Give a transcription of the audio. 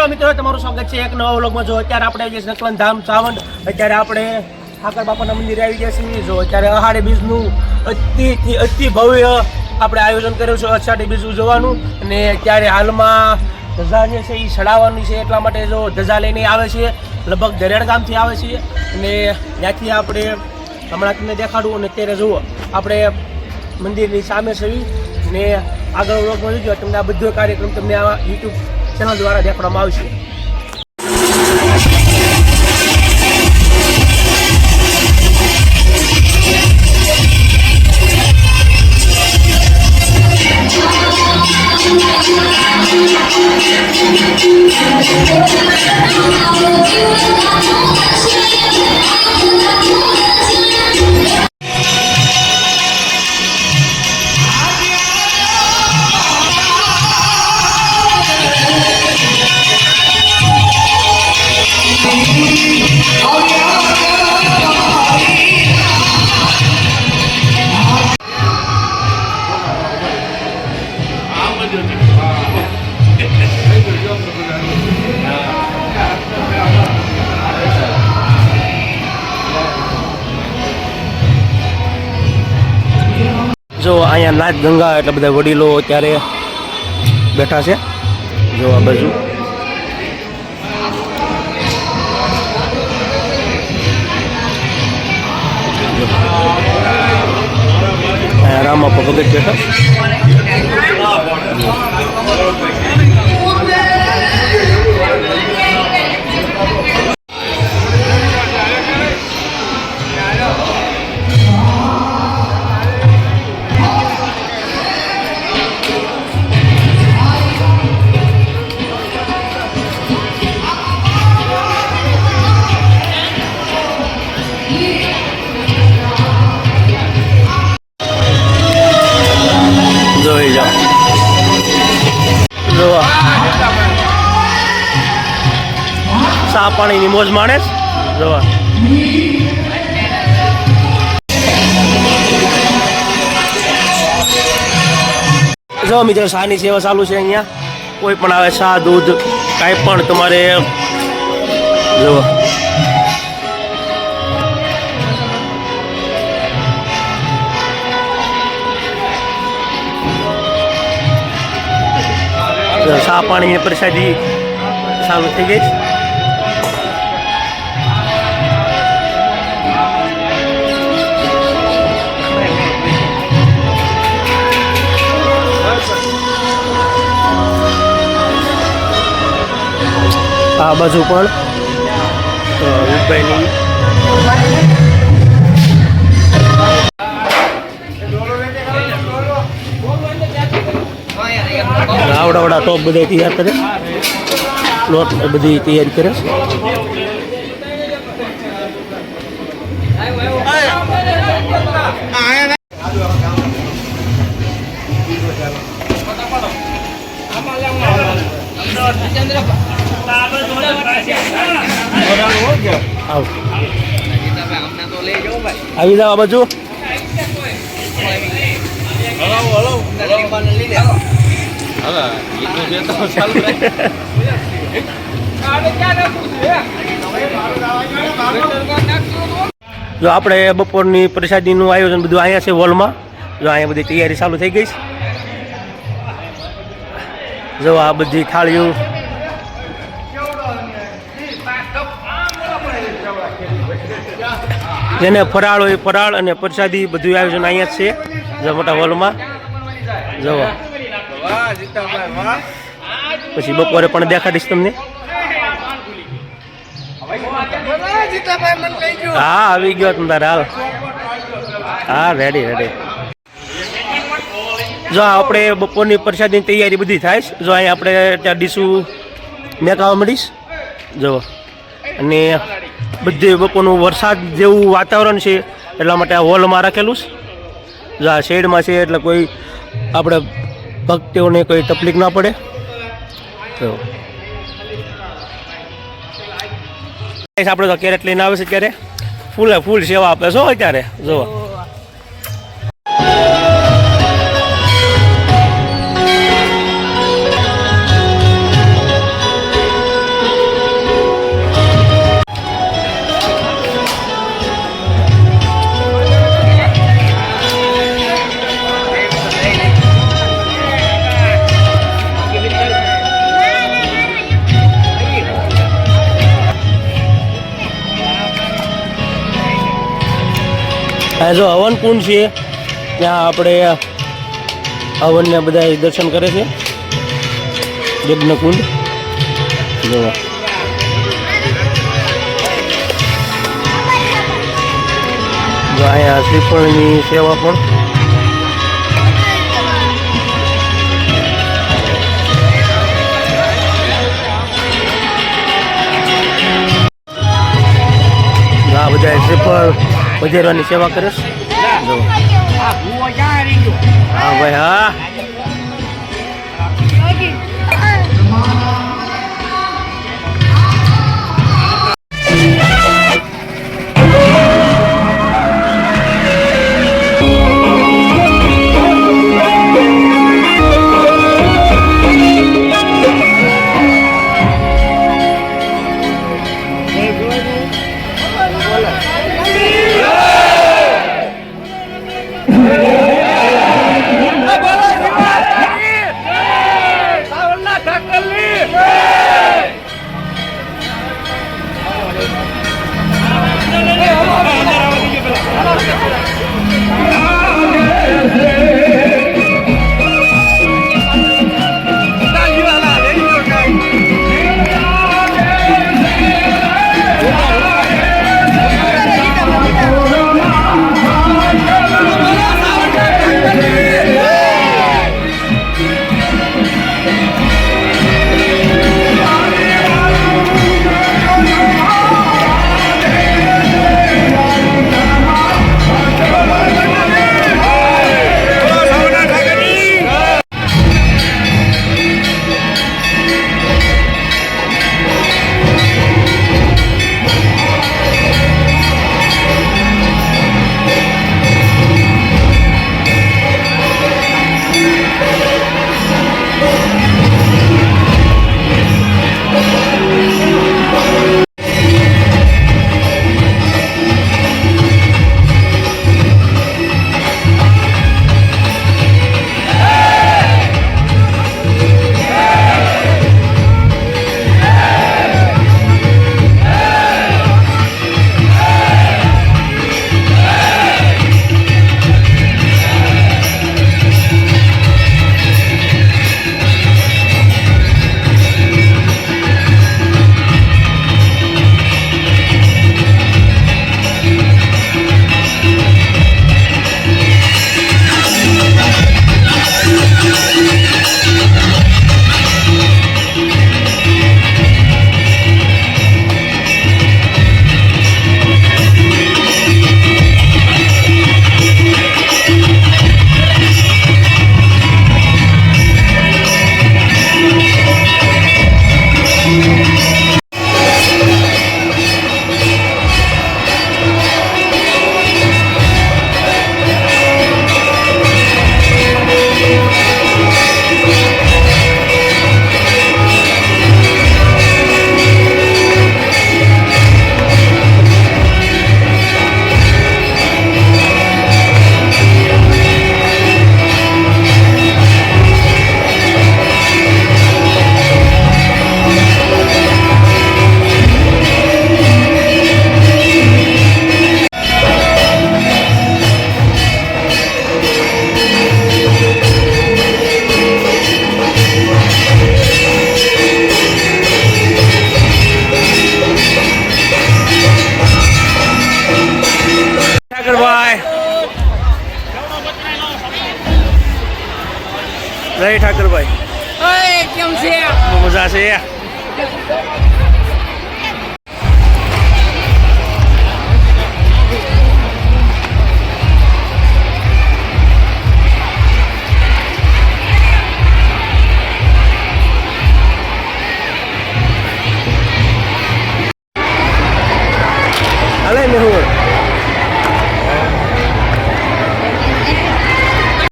Hello મિત્રો, તમારું સ્વાગત છે એક નવા વ્લોગમાં. જો અત્યારે આપણે આવી જઈએ નકલન ધામ સાવંત અત્યારે આપણે ઠાકર બાપાના મંદિરે આવી ગયા છીએ. જો અત્યારે અહાડે બીજનું અતિથી અતિ ભવ્ય આપણે આયોજન કર્યું છે અષાઢી બીજ ઉજવવાનું અને અત્યારે હાલમાં ધજા જે છે એ ચડાવવાની છે, એટલા માટે જો ધજા લઈને આવે છે. લગભગ દરેડ ગામથી આવે છે. અને ત્યાંથી આપણે હમણાં તમને દેખાડું અને અત્યારે જુઓ, આપણે મંદિરની સામે છે ને આગળ વ્લોગમાં જોજો, તમને આ બધો કાર્યક્રમ તમને આ YouTube ચેનલ દ્વારા દેખાડવામાં આવશે અહીંયા નાચ ગંગા એટલે બધા વડીલો અત્યારે બેઠા છે. જો આ બાજુ રામા ભગત બેઠા. સા પાણીની મોજ માણે છે? જો મિત્રો શાની સેવા ચાલુ છે અહીંયા. કોઈ પણ આવે શા દૂધ, કાંઈ પણ તમારે જો, ચા પાણીની પ્રસાદી ચાલુ થઈ ગઈ આ બાજુ પણ. અ, વિભાઈની આવડાવડા ટોપ બધા તૈયાર કરે. લોટ એ બધી તૈયારી કરે. આવી જાવ આ બાજુ. જો આપણે બપોરની પ્રસાદીનું આયોજન બધું અહીંયા છે હોલમાં. જો અહીંયા બધી તૈયારી ચાલુ થઈ ગઈ છે. જો આ બધી થાળીઓ જેને ફરાળ હોય ફરાળ અને પ્રસાદી બધું આયોજન અહીંયા છે. જો મોટા હોલમાં. જવા પછી બપોરે પણ દેખાડીશ તમને. હા, આવી ગયો તમે તારે હાલ. હા રેડી રેડી જો આપણે બપોરની પ્રસાદની તૈયારી બધી થાય છે. જો અહીંયા આપણે ત્યાં ડીશું મેકાવા મળીશ જો. અને બધી બપોરનું વરસાદ જેવું વાતાવરણ છે, એટલા માટે આ હોલમાં રાખેલું છે. આ શેડમાં છે, એટલે કોઈ આપણે ભક્તિઓને કોઈ તકલીફ ના પડે. તો આપણે તો કેરેટ લઈને આવે છે ત્યારે ફૂલે, ફૂલ સેવા આપે છો અત્યારે જો આ હવન કુંડ છે, ત્યાં આપણે હવનને બધા દર્શન કરે છે. યજ્ઞ કુંડ. જોવા. અહીંયા શ્રીફળની સેવા પણ. આ બધા શ્રીફળ વધારવાની સેવા કરીશ. હા ભાઈ હા. ઠાકરભાઈ. કેમ છે? મજા છે.